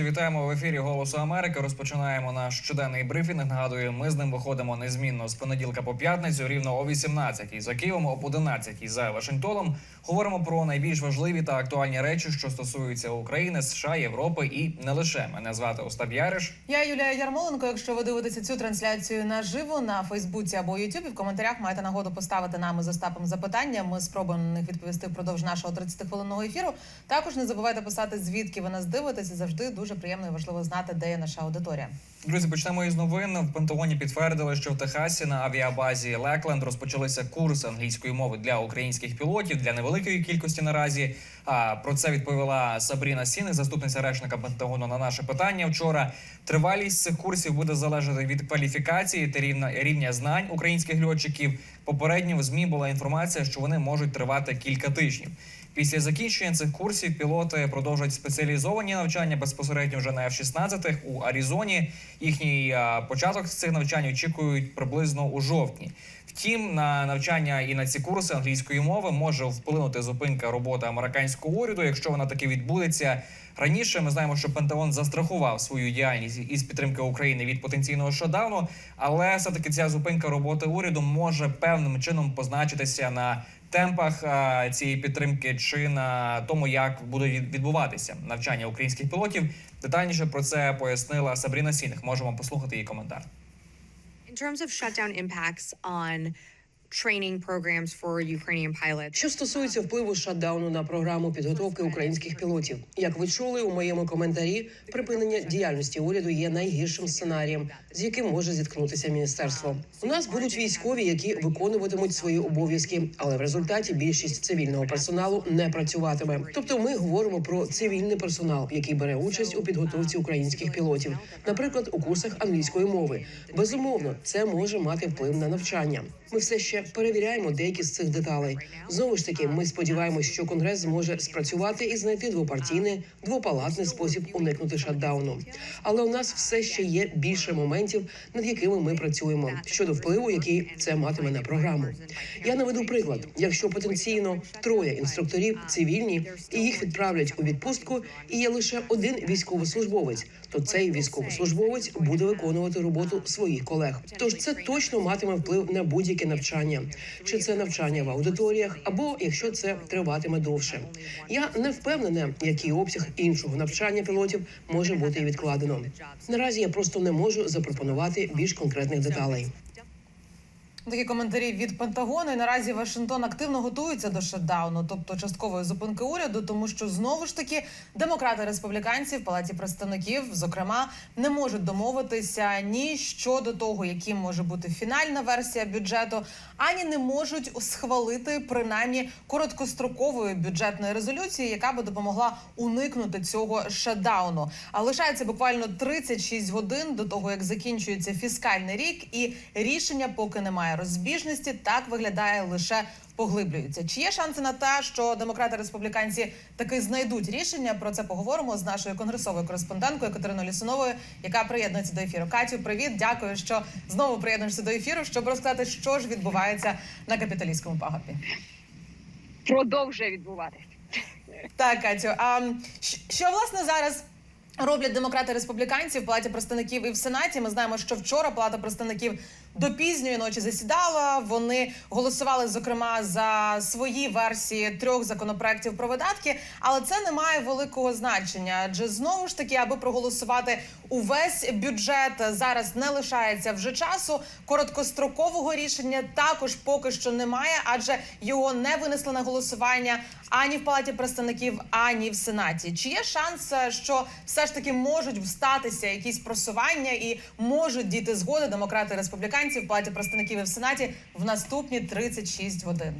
Друзі, вітаємо в ефірі Голосу Америки. Розпочинаємо наш щоденний брифінг. Нагадую, ми з ним виходимо незмінно з понеділка по п'ятницю, рівно о 18 за Києвом, об 11 за Вашингтоном. Говоримо про найбільш важливі та актуальні речі, що стосуються України, США, Європи і не лише. Мене звати Остап Яриш. Я Юлія Ярмоленко. Якщо ви дивитеся цю трансляцію наживо на Фейсбуці або Ютубі, в коментарях маєте нагоду поставити нам із Остапом запитання. Ми спробуємо на них відповісти впродовж нашого 30-хвилинного ефіру. Також не забувайте писати, звідки ви нас дивитеся. Завжди дуже приємно і важливо знати, де є наша аудиторія. Друзі, почнемо із новин. В Пентагоні підтвердили, що в Техасі на авіабазі Лекленд розпочалися курси англійської мови для українських пілотів для невеликої кількості наразі. А про це відповіла Сабріна Сіник, заступниця речника Пентагону на наше питання. Вчора тривалість цих курсів буде залежати від кваліфікації та рівня рівня знань українських льотчиків. Попередньо в змі була інформація, що вони можуть тривати кілька тижнів. Після закінчення цих курсів пілоти продовжать спеціалізовані навчання безпосередньо вже на F-16 у Аризоні. Їхній а, початок цих навчань очікують приблизно у жовтні. Втім, на навчання і на ці курси англійської мови може вплинути зупинка роботи американського уряду, якщо вона таки відбудеться. Раніше ми знаємо, що Пентагон застрахував свою діяльність із підтримки України від потенційного шатдауну, але все таки ця зупинка роботи уряду може певним чином позначитися на темпах цієї підтримки чи на тому, як буде від- відбуватися навчання українських пілотів. Детальніше про це пояснила Сабріна Сіних. Можемо послухати її коментар. In terms of shutdown impacts on training programs for Ukrainian pilots, Що стосується впливу шатдауну на програму підготовки українських пілотів, як ви чули у моєму коментарі, припинення діяльності уряду є найгіршим сценарієм, з яким може зіткнутися міністерство. У нас будуть військові, які виконуватимуть свої обов'язки, але в результаті більшість цивільного персоналу не працюватиме. Тобто, ми говоримо про цивільний персонал, який бере участь у підготовці українських пілотів, наприклад, у курсах англійської мови. Безумовно, це може мати вплив на навчання. Ми все ще перевіряємо деякі з цих деталей. Знову ж таки, ми сподіваємось, що конгрес зможе спрацювати і знайти двопартійний, двопалатний спосіб уникнути шатдауну. Але у нас все ще є більше моментів, над якими ми працюємо щодо впливу, який це матиме на програму. Я наведу приклад: якщо потенційно троє інструкторів цивільні і їх відправлять у відпустку, і є лише один військовослужбовець, то цей військовослужбовець буде виконувати роботу своїх колег. Тож це точно матиме вплив на будь-яке навчання, чи це навчання в аудиторіях, або якщо це триватиме довше. Я не впевнена, який обсяг іншого навчання пілотів може бути відкладено. Наразі я просто не можу запропонувати більш конкретних деталей. Такі коментарі від Пентагону. І наразі Вашингтон активно готується до шатдауну, тобто часткової зупинки уряду, тому що знову ж таки демократи республіканці в палаті представників, зокрема, не можуть домовитися ні щодо того, яким може бути фінальна версія бюджету, ані не можуть схвалити принаймні короткострокової бюджетної резолюції, яка би допомогла уникнути цього шатдауну. А лишається буквально 36 годин до того, як закінчується фіскальний рік, і рішення поки немає розбіжності. Так виглядає лише поглиблюється. Чи є шанси на те, що демократи республіканці таки знайдуть рішення? Про це поговоримо з нашою конгресовою кореспонденткою Катериною Лісуновою, яка приєднується до ефіру. Катю, привіт, дякую, що знову приєднуєшся до ефіру, щоб розказати, що ж відбувається на капіталістському пагорбі. продовжує відбуватися. Так, Катю. А що власне зараз роблять демократи республіканці в палаті представників і в сенаті? Ми знаємо, що вчора палата представників до пізньої ночі засідала. Вони голосували зокрема за свої версії трьох законопроєктів про видатки, але це не має великого значення. Адже знову ж таки, аби проголосувати увесь бюджет, зараз не лишається вже часу. Короткострокового рішення також поки що немає, адже його не винесли на голосування ані в палаті представників, ані в сенаті. Чи є шанс, що все ж таки можуть встатися якісь просування і можуть дійти згоди демократи і республіканці в палаті представників і в сенаті в наступні 36 годин?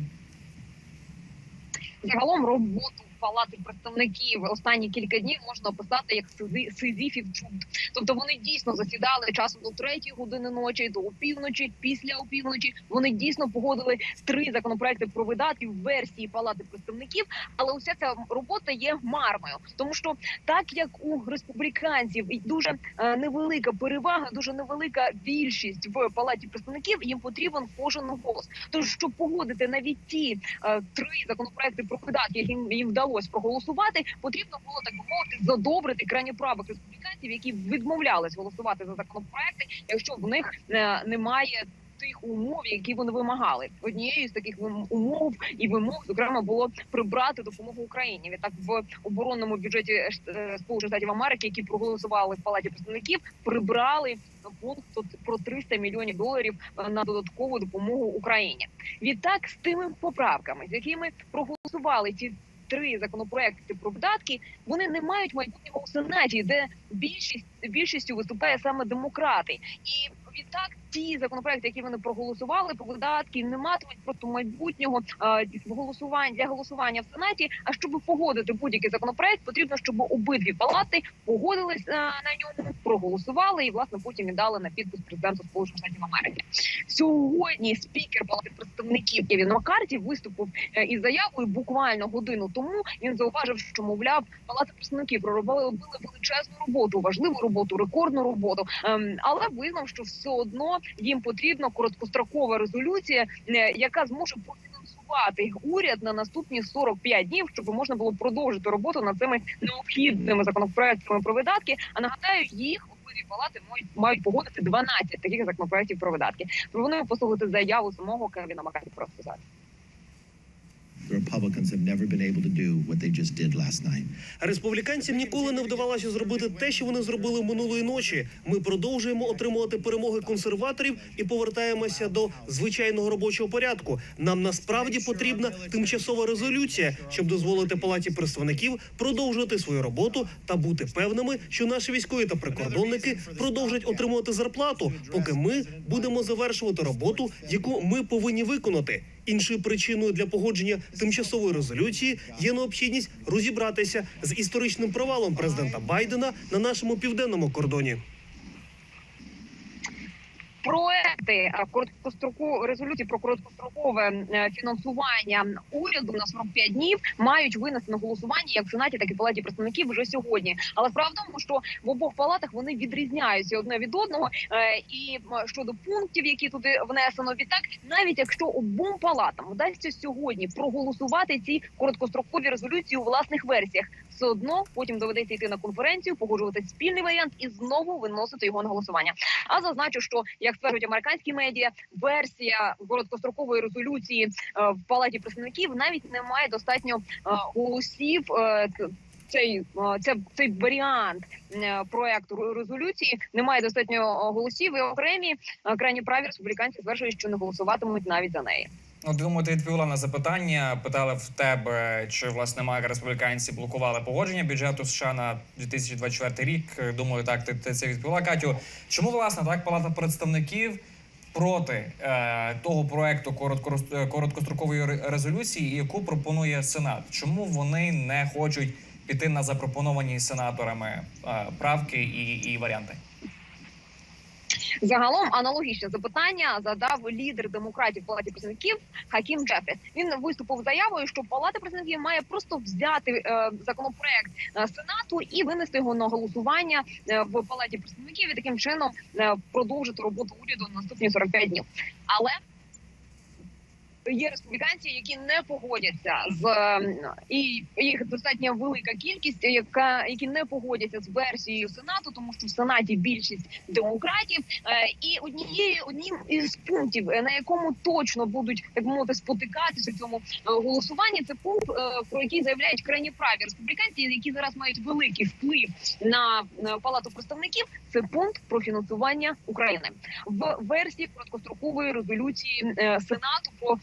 Загалом роботу палати представників останні кілька днів можна описати як сизіфів чуд. Тобто вони дійсно засідали часом до третьої години ночі, до опівночі, після опівночі. Вони дійсно погодили три законопроекти про видатки в версії палати представників. Але уся ця робота є марною, тому що так як у республіканців дуже е, невелика перевага, дуже невелика більшість в палаті представників, їм потрібен кожен голос. Тож щоб погодити навіть ті е, три законопроекти про видатки, які їм вдалося вдалося проголосувати, потрібно було так би мовити задобрити крайні правих республіканців, які відмовлялись голосувати за законопроекти, якщо в них е, немає. Тих умов, які вони вимагали, однією з таких умов і вимог, зокрема, було прибрати допомогу Україні. Відтак в оборонному бюджеті е, Сполучених Штатів Америки, які проголосували в палаті представників, прибрали пункт про 300 мільйонів доларів е, на додаткову допомогу Україні. Відтак, з тими поправками, з якими проголосували ці три законопроекти про видатки, вони не мають майбутнього у сенаті, де більшість більшістю виступає саме демократи, і відтак ті законопроекти, які вони проголосували про видатки, не матимуть просто майбутнього е, голосування для голосування в сенаті. А щоб погодити будь-який законопроект, потрібно, щоб обидві палати погодились е, на ньому, проголосували і власне потім віддали на підпис президенту Сполучених Штатів Америки. Сьогодні спікер палати представників Кевін Маккарті виступив е, із заявою буквально годину тому. Він зауважив, що мовляв палата представників проробили робили величезну роботу, важливу роботу, рекордну роботу. Ем, але визнав, що все одно їм потрібна короткострокова резолюція, е, яка зможе профінансувати уряд на наступні 45 днів, щоб можна було продовжити роботу над цими необхідними законопроектами про видатки. А нагадаю, їх обидві палати мають, мають погодити 12 таких законопроектів про видатки. Пропоную послухати заяву самого Кевіна Макарі про це Республіканцям ніколи не вдавалося зробити те, що вони зробили минулої ночі. Ми продовжуємо отримувати перемоги консерваторів і повертаємося до звичайного робочого порядку. Нам насправді потрібна тимчасова резолюція, щоб дозволити палаті представників продовжувати свою роботу та бути певними, що наші військові та прикордонники продовжать отримувати зарплату, поки ми будемо завершувати роботу, яку ми повинні виконати. Іншою причиною для погодження тимчасової резолюції є необхідність розібратися з історичним провалом президента Байдена на нашому південному кордоні. Проекти е, короткостроку резолюції про короткострокове е, фінансування уряду на 45 днів мають винести на голосування як в сенаті, так і палаті представників вже сьогодні. Але справа в тому, що в обох палатах вони відрізняються одне від одного. Е, І щодо пунктів, які туди внесено, відтак, навіть якщо обом палатам вдасться сьогодні проголосувати ці короткострокові резолюції у власних версіях, все одно потім доведеться йти на конференцію, погоджувати спільний варіант і знову виносити його на голосування. А зазначу, що як стверджують американські медіа, версія короткострокової резолюції е, в палаті представників навіть не має достатньо е, голосів. е, Цей це цей варіант проекту резолюції не має достатньо голосів. І окремі крайні праві республіканці стверджують, що не голосуватимуть навіть за неї. Ну, думаю, ти відповіла на запитання. Питали в тебе, чи власне має республіканці блокували погодження бюджету США на 2024 рік. Думаю, так ти, ти це відповіла. Катю, чому власне так Палата представників проти е, того проекту коротко, короткострокової резолюції, яку пропонує Сенат? Чому вони не хочуть піти на запропоновані сенаторами е, правки і, і варіанти? Загалом аналогічне запитання задав лідер демократів палаті представників Хакім Джефріс. Він виступив заявою, що палата представників має просто взяти е, законопроект е, сенату і винести його на голосування е, в палаті представників і таким чином продовжити роботу уряду на наступні 45 днів. Але Є республіканці, які не погодяться з е, і їх достатньо велика кількість, яка які не погодяться з версією сенату, тому що в сенаті більшість демократів. Е, І однією одним із пунктів, е, на якому точно будуть так мовити спотикатися у цьому е, голосуванні, це пункт, про який заявляють крайні праві республіканці, які зараз мають великий вплив на палату представників. Це пункт про фінансування України в версії короткострокової резолюції сенату про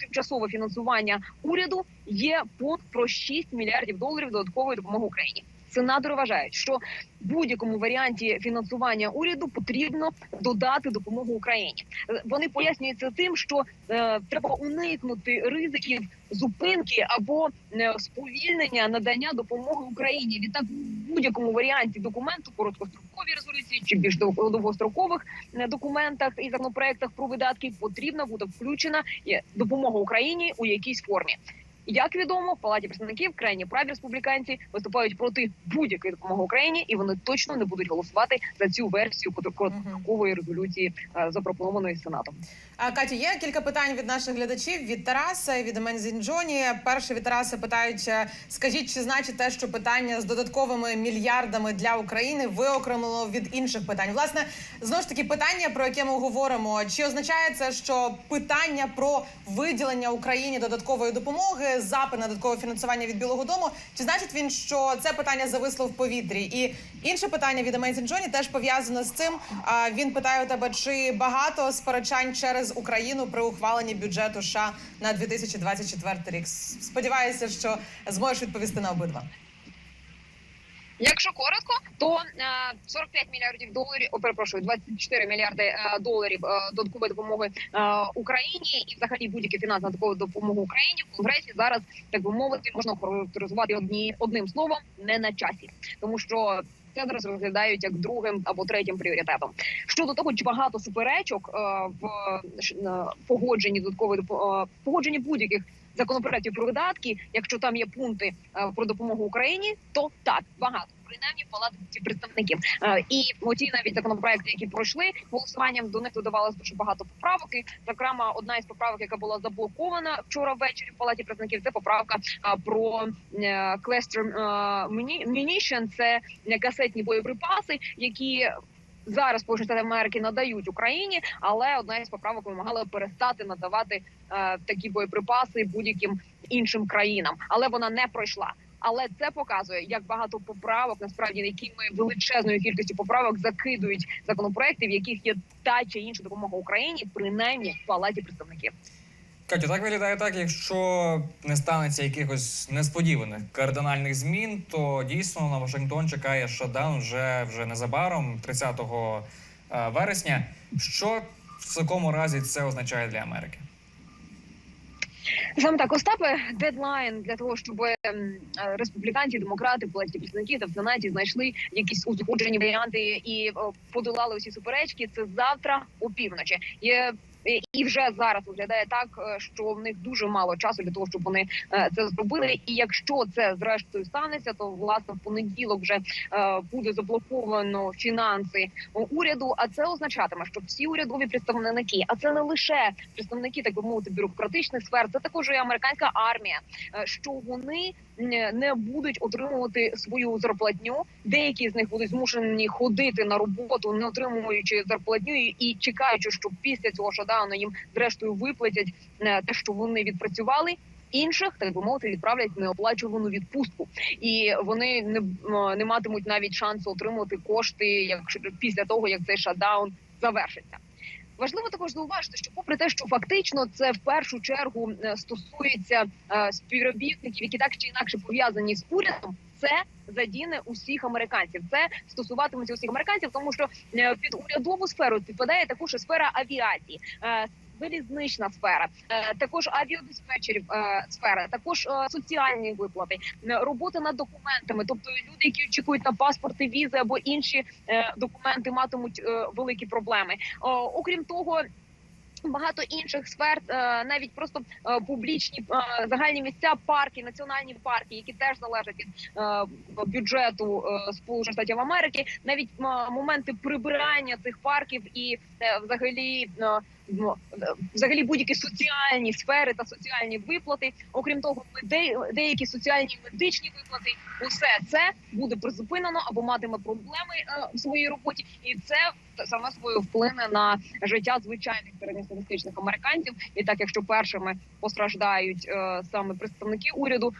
тимчасове фінансування уряду. Є пункт про 6 мільярдів доларів додаткової допомоги Україні. Сенатори вважають, що будь-якому варіанті фінансування уряду потрібно додати допомогу Україні. Е, Вони пояснюють тим, що е, треба уникнути ризиків зупинки або е, сповільнення надання допомоги Україні. Відтак, в будь-якому варіанті документу, короткостроковій резолюції чи більш довгострокових е, документах і законопроектах про видатки потрібна буде включена е, допомога Україні у якійсь формі. Як відомо, в палаті представників крайні праві республіканці виступають проти будь-якої допомоги Україні, і вони точно не будуть голосувати за цю версію короткострокової резолюції, е, запропонованої сенатом. А Катю, є кілька питань від наших глядачів від Тараса від Мензінджоні. Перше від Тараса питають: е, скажіть, чи значить те, що питання з додатковими мільярдами для України виокремлено від інших питань? Власне, знову ж таки, питання, про яке ми говоримо, чи означає це, що питання про виділення Україні додаткової допомоги, запит на додаткове фінансування від Білого Дому, чи значить він, що це питання зависло в повітрі? І інше питання від Amazing Джоні теж пов'язано з цим. Він питає у тебе, чи багато сперечань через Україну при ухваленні бюджету США на 2024 рік? Сподіваюся, що зможеш відповісти на обидва. Якщо коротко, то е, 45 мільярдів доларів, о, перепрошую, 24 мільярди е, доларів е, додаткової допомоги е, Україні і взагалі будь-які фінансові додаткову допомогу Україні в конгресі зараз так би мовити можна характеризувати одні одним словом не на часі, тому що. Це зараз розглядають як другим або третім пріоритетом. Щодо того, чи багато суперечок е, в е, погодженні додаткової е, погодженні будь-яких законопроектів про видатки, якщо там є пункти е, про допомогу Україні, то так багато принаймні в палаті представників. Е, І оті навіть законопроекти, які пройшли голосуванням, до них додавалось дуже багато поправок. І, зокрема, одна із поправок, яка була заблокована вчора ввечері в палаті представників, це поправка про е, cluster е, munition, це касетні боєприпаси, які зараз Сполучені Штати Америки надають Україні, але одна із поправок вимагала перестати надавати е, такі боєприпаси будь-яким іншим країнам, але вона не пройшла. Але це показує, як багато поправок насправді якими величезною кількістю поправок закидують законопроекти, в яких є та чи інша допомога Україні, принаймні в палаті представників. Катю, так виглядає так, якщо не станеться якихось несподіваних кардинальних змін, то дійсно на Вашингтон чекає шатдаун вже вже незабаром, 30 е, вересня. Що в такому разі це означає для Америки? Саме так, Остапе, дедлайн для того, щоб ем, е, республіканці, демократи, палаті представників та в сенаті знайшли якісь узгоджені варіанти і е, подолали усі суперечки. Це завтра опівночі. Є і- вже зараз виглядає так, е, що в них дуже мало часу для того, щоб вони е, це зробили. І якщо це зрештою станеться, то власне в понеділок вже е, буде заблоковано фінанси уряду. А це означатиме, що всі урядові представники, а це не лише представники, так би мовити, бюрократичних сфер, це також і американська армія, що вони не будуть отримувати свою зарплатню. Деякі з них будуть змушені ходити на роботу, не отримуючи зарплатню і- чекаючи, що після цього шадауну їм зрештою виплатять е, те, що вони відпрацювали. Інших так би мовити відправлять неоплачувану відпустку, і вони не, не матимуть навіть шансу отримати кошти, якщо після того як цей шатдаун завершиться. Важливо також зауважити, що попри те, що фактично це в першу чергу е, стосується е, співробітників, які так чи інакше пов'язані з урядом, це задіне усіх американців. Це стосуватиметься усіх американців, тому що е, під урядову сферу підпадає також і сфера авіації. Залізнична сфера, е, також авіадиспетчерів е, сфера, також е, соціальні виплати, робота над документами, тобто люди, які очікують на паспорти, візи або інші документи, матимуть великі проблеми. Окрім того. Багато інших сфер, навіть просто публічні загальні місця, парки, національні парки, які теж залежать від бюджету Сполучених Штатів Америки, навіть моменти прибирання цих парків і взагалі. Ну, е, Взагалі будь-які соціальні сфери та соціальні виплати, окрім того, де- деякі соціальні медичні виплати, усе це буде призупинено або матиме проблеми е, в своїй роботі, і це саме свою вплине на життя звичайних середньостатистичних американців. І так, якщо першими постраждають е, саме представники уряду,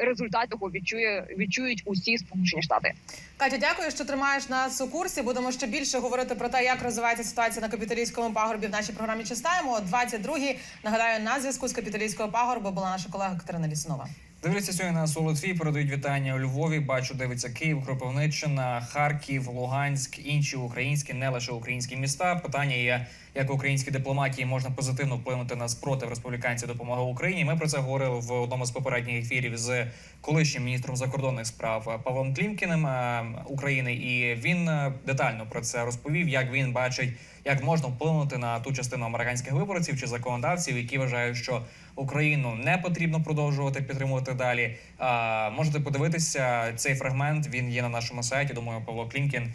результат того відчує відчують усі сполучені штати. Катя, дякую, що тримаєш нас у курсі. Будемо ще більше говорити про те, як розвивається ситуація на капіталійському пагорбі в нашій програмі. Чистаємо о 22-й. Нагадаю, на зв'язку з капіталійського пагорбу була наша колега Катерина Лісунова. Дивляться сьогодні нас у передають вітання у Львові. Бачу, дивиться Київ, Кропивниччина, Харків, Луганськ, інші українські, не лише українські міста. Питання є, як українські дипломатії можна позитивно вплинути на спротив республіканців допомоги Україні. Ми про це говорили в одному з попередніх ефірів з колишнім міністром закордонних справ Павлом Клімкіним е, України, і він е, детально про це розповів, як він бачить як можна вплинути на ту частину американських виборців чи законодавців, які вважають, що Україну не потрібно продовжувати підтримувати далі. А, можете подивитися цей фрагмент. Він є на нашому сайті. Думаю, Павло Клімкін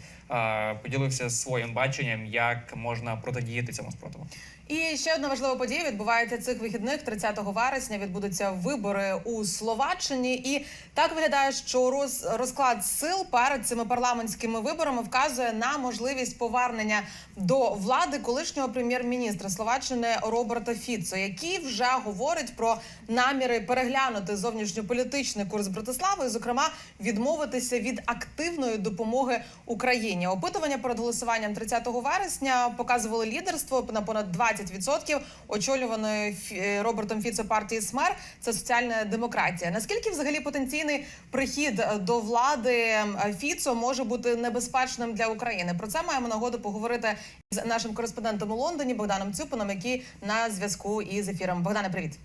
поділився своїм баченням, як можна протидіяти цьому спротиву. І ще одна важлива подія відбувається цих вихідних. 30 вересня відбудуться вибори у Словаччині, і так виглядає, що роз, розклад сил перед цими парламентськими виборами вказує на можливість повернення до влади колишнього прем'єр-міністра Словаччини Роберта Фіцо, який вже говорить про наміри переглянути зовнішньополітичний курс Братислави, зокрема, відмовитися від активної допомоги Україні. Опитування перед голосуванням 30 вересня показували лідерство на понад 20%, очолюваної е, Робертом Фіцо партії СМЕР. Це соціальна демократія. Наскільки взагалі потенційний прихід е, до влади Фіцо може бути небезпечним для України? Про це маємо нагоду поговорити з нашим кореспондентом у Лондоні Богданом Цюпином, який на зв'язку із ефіром. Богдане, привіт.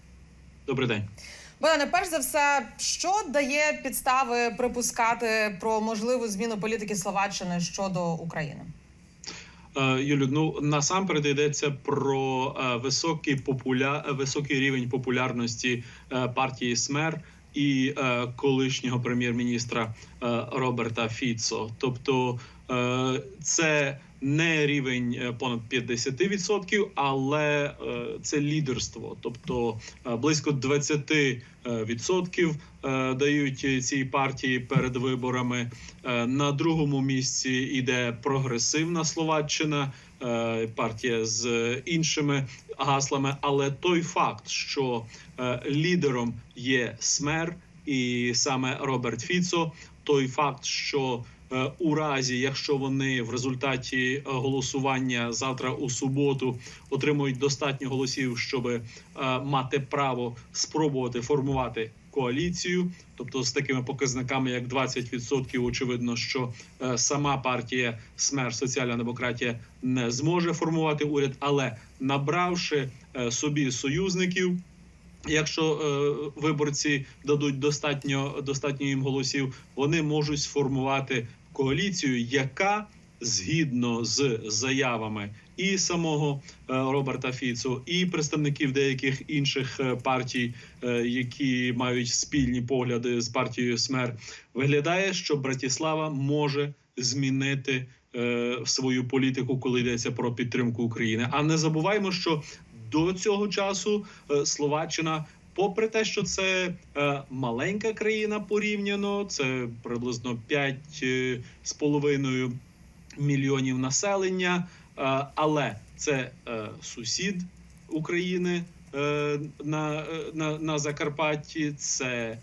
Добрий день. Богдане, перш за все, що дає підстави припускати про можливу зміну політики Словаччини щодо України? Е, Юлю, ну насамперед йдеться про е, високий популя... високий рівень популярності е, партії СМЕР і колишнього прем'єр-міністра Роберта Фіцо. Тобто це не рівень е, понад 50%, але е, це лідерство, тобто е, близько 20% е, відсотків е, дають цій партії перед виборами. Е, На другому місці йде прогресивна Словаччина, е, партія з іншими гаслами. Але той факт, що е, лідером є СМЕР і саме Роберт Фіцо, той факт, що е, у разі, якщо вони в результаті е, голосування завтра у суботу отримують достатньо голосів, щоб е, мати право спробувати формувати коаліцію, тобто з такими показниками, як 20%, очевидно, що е, сама партія СМЕР Соціальна демократія не зможе формувати уряд, але набравши е, собі союзників. Якщо е, виборці дадуть достатньо достатньо їм голосів, вони можуть сформувати коаліцію, яка згідно з заявами і самого е, Роберта Фіцу, і представників деяких інших е, партій, е, які мають спільні погляди з партією СМЕР, виглядає, що Братіслава може змінити е, свою політику, коли йдеться про підтримку України. А не забуваємо, що до цього часу е, Словаччина. Попри те, що це е, маленька країна порівняно, це приблизно 5 е, мільйонів населення, е, але це е, сусід України е, на, е, на, на Закарпатті, це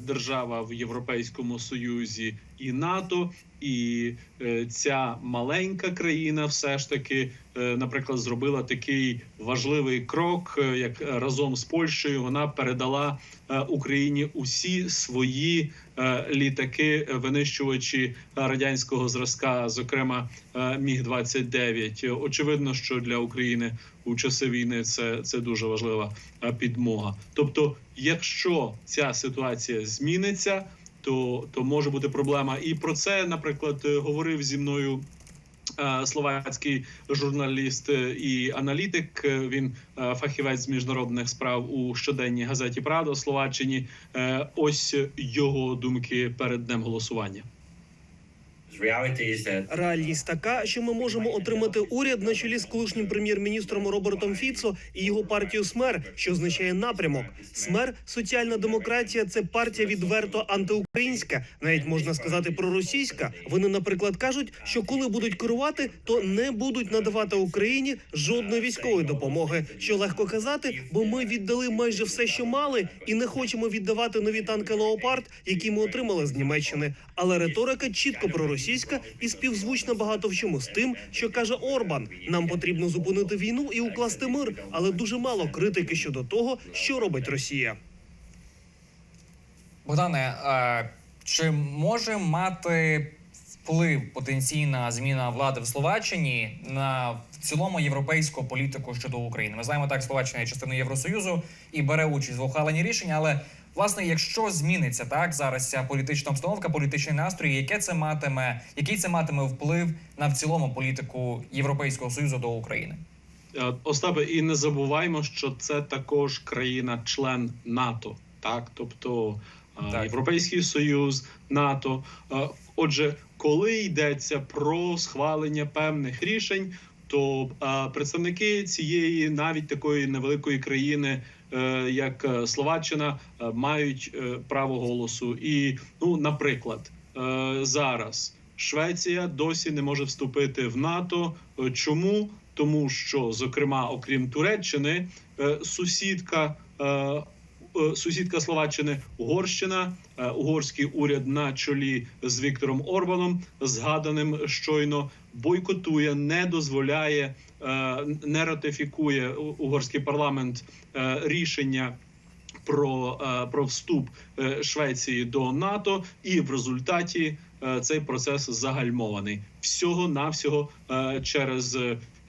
держава в Європейському Союзі і НАТО. І е, ця маленька країна все ж таки, е, наприклад, зробила такий важливий крок, е, як разом з Польщею вона передала е, Україні усі свої е, літаки, е, винищувачі радянського зразка, зокрема е, Міг 29 Очевидно, що для України у часи війни це, це дуже важлива е, підмога. Тобто, якщо ця ситуація зміниться то, то може бути проблема. І про це, наприклад, е, говорив зі мною. е, Словацький журналіст і аналітик. Він фахівець з міжнародних справ у щоденній газеті Правда Словаччині. Ось його думки перед днем голосування. Реальність така, що ми можемо отримати уряд на чолі з колишнім прем'єр-міністром Робертом Фіцо і його партію СМЕР, що означає напрямок. СМЕР соціальна демократія це партія відверто антиукраїнська, навіть можна сказати проросійська. Вони, наприклад, кажуть, що коли будуть керувати, то не будуть надавати Україні жодної військової допомоги. Що легко казати, бо ми віддали майже все, що мали, і не хочемо віддавати нові танки Леопард, які ми отримали з Німеччини. Але риторика чітко проросійська і співзвучна багато в чому з тим, що каже Орбан. Нам потрібно зупинити війну і укласти мир, але дуже мало критики щодо того, що робить Росія. Богдане, е, чи може мати вплив потенційна зміна влади в Словаччині на в цілому європейську політику щодо України? Ми знаємо, так Словаччина є частиною Євросоюзу і бере участь в ухваленні рішення, але Власне, якщо зміниться так зараз ця політична обстановка, політичний настрій, яке це матиме, який це матиме вплив на в цілому політику Європейського союзу до України? Е, Остапе, і не забуваймо, що це також країна-член НАТО, так тобто е, Так. Європейський Союз, НАТО. Е, Отже, коли йдеться про схвалення певних рішень, то е, представники цієї навіть такої невеликої країни, е, як е, Словаччина, е, мають право голосу. І ну, наприклад, зараз Швеція досі не може вступити в НАТО. Чому? Тому що, зокрема, окрім Туреччини, сусідка. Е, Сусідка Словаччини Угорщина, е, угорський уряд на чолі з Віктором Орбаном, згаданим щойно, бойкотує, не дозволяє, е, не ратифікує угорський парламент рішення про, про вступ Швеції до НАТО, і в результаті цей процес загальмований. Всього навсього через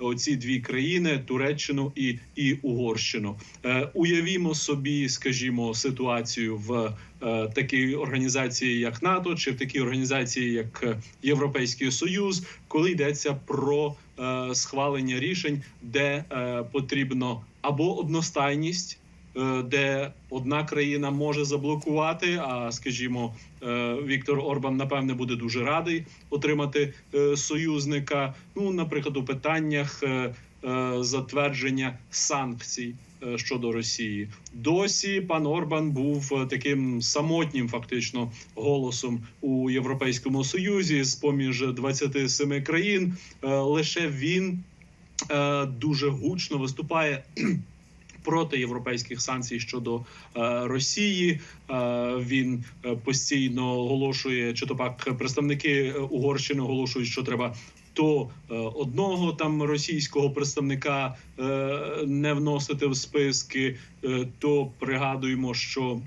оці дві країни Туреччину і, і Угорщину. Е, Уявімо собі, скажімо, ситуацію в е, такій організації, як НАТО, чи в такій організації, як е, Європейський Союз, коли йдеться про е, схвалення рішень, де е, потрібно або одностайність де одна країна може заблокувати. А скажімо, е, Віктор Орбан напевне буде дуже радий отримати е, союзника. Ну, наприклад, у питаннях е, е, затвердження санкцій. е, Щодо Росії досі пан Орбан був е, таким самотнім, фактично, голосом у Європейському Союзі з поміж 27 країн. Е, Лише він е, дуже гучно виступає проти європейських санкцій щодо е, Росії. Е, він е, постійно оголошує, чи то пак представники Угорщини оголошують, що треба. То одного там російського представника не вносити в списки, то пригадуємо, що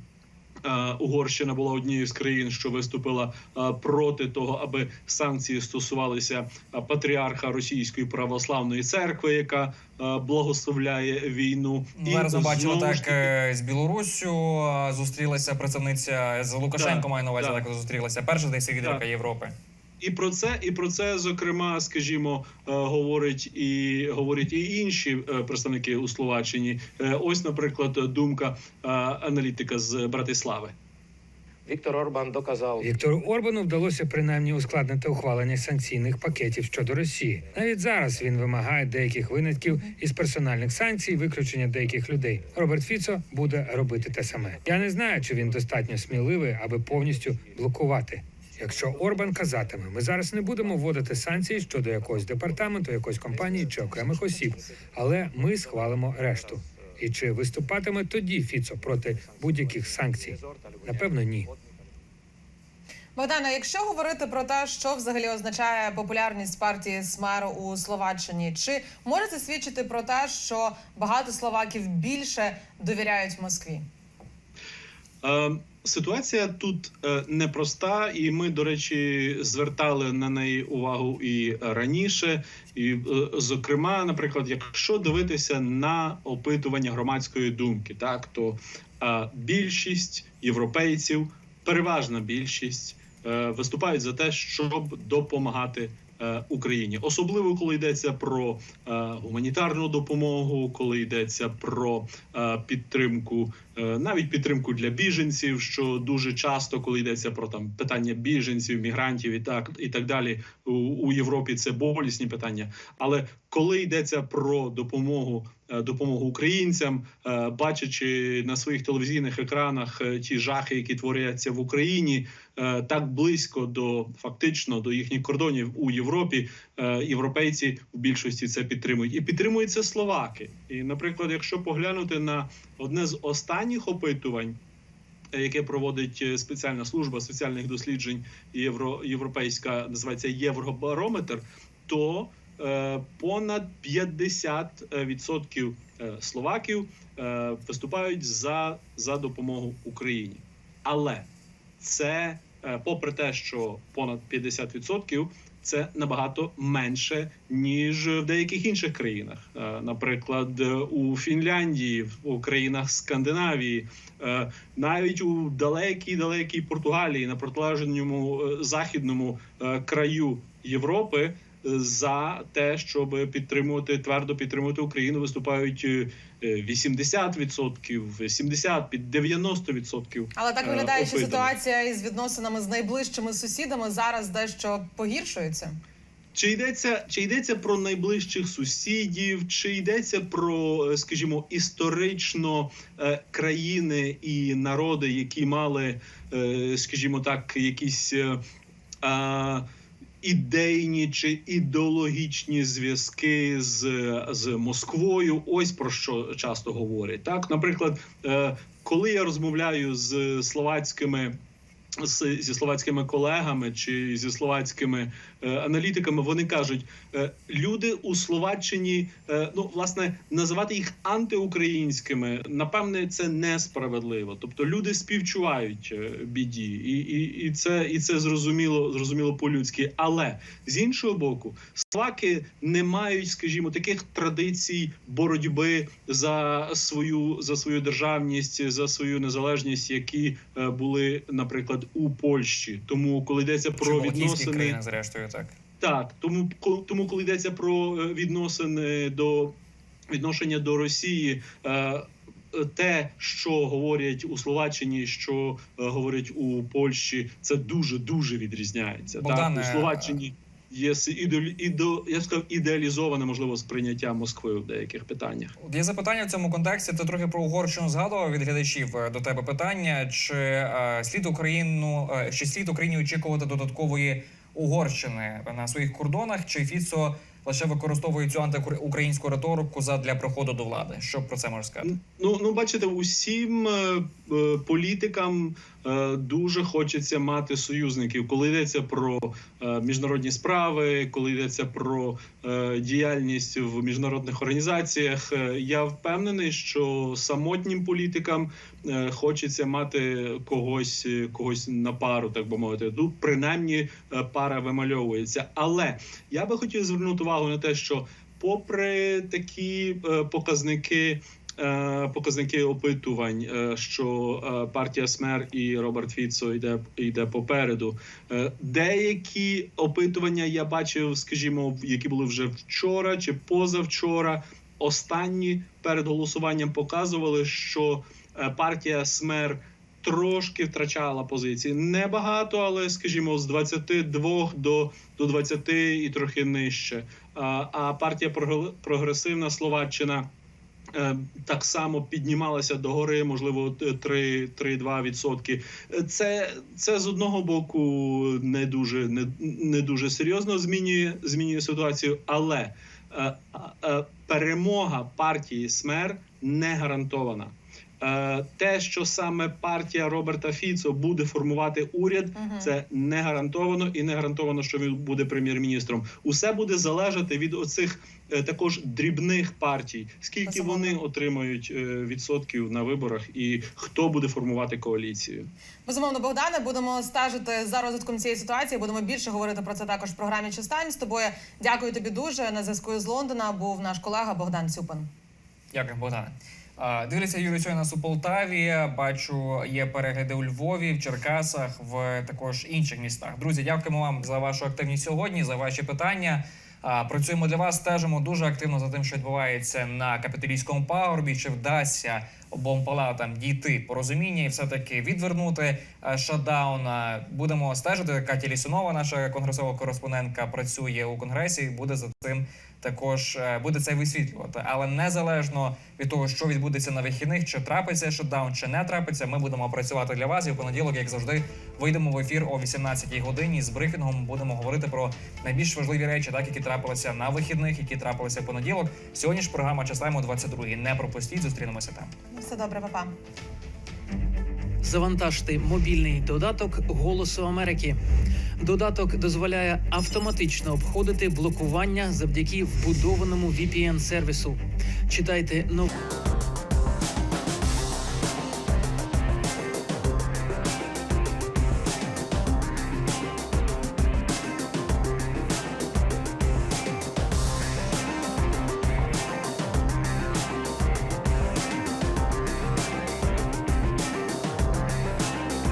Угорщина була однією з країн, що виступила е, проти того, аби санкції стосувалися е, патріарха Російської православної церкви, яка е, благословляє війну. Зараз знову так е, з Білоруссю е, зустрілася представниця з Лукашенко. Да, маю на увазі, да. так зустрілася. Перша десь лідерка да. Європи. І про це, і про це, зокрема, скажімо, е, говорить і говорять і інші е, представники у Словаччині. Е, Ось, наприклад, думка аналітика з Братислави. Віктор Орбан доказав Віктору Орбану вдалося принаймні ускладнити ухвалення санкційних пакетів щодо Росії. Навіть зараз він вимагає деяких винятків із персональних санкцій, виключення деяких людей. Роберт Фіцо буде робити те саме. Я не знаю, чи він достатньо сміливий, аби повністю блокувати. Якщо Орбан казатиме, ми зараз не будемо вводити санкції щодо якогось департаменту, якоїсь компанії чи окремих осіб, але ми схвалимо решту. І чи виступатиме тоді Фіцо проти будь-яких санкцій? Напевно, ні. Богдана, якщо говорити про те, що взагалі означає популярність партії СМЕР у Словаччині, чи може це свідчити про те, що багато словаків більше довіряють Москві? Е, Ситуація тут е, непроста, і ми, до речі, звертали на неї увагу і раніше. І, е, зокрема, наприклад, якщо дивитися на опитування громадської думки, так то е, більшість європейців, переважна більшість, виступають за те, щоб допомагати. Е, Україні, особливо коли йдеться про е, гуманітарну допомогу, коли йдеться про е, підтримку, навіть підтримку для біженців, що дуже часто, коли йдеться про там питання біженців, мігрантів і так і так далі, у, Європі це болісні питання. Але коли йдеться про допомогу допомогу українцям, бачачи на своїх телевізійних екранах ті жахи, які творяться в Україні, так близько до фактично до їхніх кордонів у Європі, е, європейці в більшості це підтримують, і підтримують це словаки. І, наприклад, якщо поглянути на одне з останніх опитувань. е, Яке проводить е, спеціальна служба спеціальних досліджень євро, європейська називається Євробарометр, то е, понад 50% е, словаків е, виступають за, за допомогу Україні. Але це, е, попри те, що понад 50%, це набагато менше ніж в деяких інших країнах. Е, Наприклад, у Фінляндії, у країнах Скандинавії, е, навіть у далекій далекій Португалії, на протилежному західному краю Європи. За те, щоб підтримувати твердо підтримувати Україну, виступають е, е, 80%, 70, під 90%. Але так е, виглядає, що ситуація із відносинами з найближчими сусідами зараз дещо погіршується. Чи йдеться, чи йдеться про найближчих сусідів, чи йдеться про, е, скажімо, історично е, країни і народи, які мали, скажімо так, якісь ідейні чи ідеологічні зв'язки з, з Москвою? Ось про що часто говорять. Так, наприклад, е, коли я розмовляю з словацькими. З- Зі словацькими колегами чи зі словацькими е, аналітиками вони кажуть, е, люди у Словаччині, е, ну власне, називати їх антиукраїнськими, напевне, це несправедливо. Тобто люди співчувають е, біді, і, і, і це і це зрозуміло, зрозуміло по-людськи. Але з іншого боку, словаки не мають, скажімо, таких традицій боротьби за свою за свою державність, за свою незалежність, які е, були, наприклад, у Польщі. Тому, коли йдеться про Чому відносини, країни, зрештою, так. так, тому тому, коли йдеться про е, відносини до відношення до Росії. е, Те, що говорять у Словаччині, що е, говорять у Польщі, це дуже дуже відрізняється. Богдане, так, у Словаччині є ідо, я б сказав, ідеалізоване можливо сприйняття Москви в деяких питаннях. От Є запитання в цьому контексті. Ти трохи про Угорщину згадував від глядачів е, до тебе питання. Чи е, слід Україну е, чи слід Україні очікувати додаткової Угорщини на своїх кордонах? Чи Фіцо лише використовує цю антиукраїнську риторику задля приходу до влади? Що про це можеш сказати? Ну, ну бачите, усім е, е, політикам дуже хочеться мати союзників, коли йдеться про е, міжнародні справи, коли йдеться про е, діяльність в міжнародних організаціях. Е, я впевнений, що самотнім політикам е, хочеться мати когось, е, когось на пару, так би мовити. Тут принаймні е, пара вимальовується. Але я би хотів звернути увагу на те, що попри такі е, показники. Е, Показники опитувань, е, що е, партія СМЕР і Роберт Фіцо йде йде попереду. Деякі опитування я бачив, скажімо, які були вже вчора чи позавчора. Останні перед голосуванням показували, що партія СМЕР трошки втрачала позиції. Небагато, але скажімо, з 22 до, до 20 і трохи нижче. А, а партія Прогре- прогресивна Словаччина. Е, Так само піднімалася до гори, можливо, 3-2 відсотки. Е, Це, це з одного боку не дуже не, не дуже серйозно змінює змінює ситуацію, але е, перемога партії СМЕР не гарантована. Е, Те, що саме партія Роберта Фіцо буде формувати уряд, Мгм. це не гарантовано і не гарантовано, що він буде прем'єр-міністром. Усе буде залежати від оцих е, також дрібних партій, скільки Безумовно. вони отримають е, відсотків на виборах, і хто буде формувати коаліцію. Безумовно, Богдане, будемо стежити за розвитком цієї ситуації. Будемо більше говорити про це також в програмі «Чистайм» з тобою. Дякую тобі дуже. На зв'язку з Лондона був наш колега Богдан Цюпин. Дякую, Богдане. А, Дивляться Юрій сьогодні нас у Полтаві. Бачу, є перегляди у Львові, в Черкасах, в також інших містах. Друзі, дякуємо вам за вашу активність сьогодні, за ваші питання. Працюємо для вас, стежимо дуже активно за тим, що відбувається на капітолійському пагорбі. Чи вдасться обом палатам дійти порозуміння і все таки відвернути е, шатдаун? Будемо стежити. Катя Лісунова, наша конгресова кореспондентка, працює у конгресі. Буде за цим також е, буде це висвітлювати. Але незалежно від того, що відбудеться на вихідних, чи трапиться шатдаун, чи не трапиться, ми будемо працювати для вас. І в понеділок, як завжди, вийдемо в ефір о 18-й годині. З брифінгом будемо говорити про найбільш важливі речі, так які трапилися на вихідних, які трапилися в понеділок. Сьогодні ж програма читаємо 22-й. Не пропустіть, зустрінемося там. Все добре, папа. Завантажте мобільний додаток Голосу Америки. Додаток дозволяє автоматично обходити блокування завдяки вбудованому VPN сервісу. Читайте новини.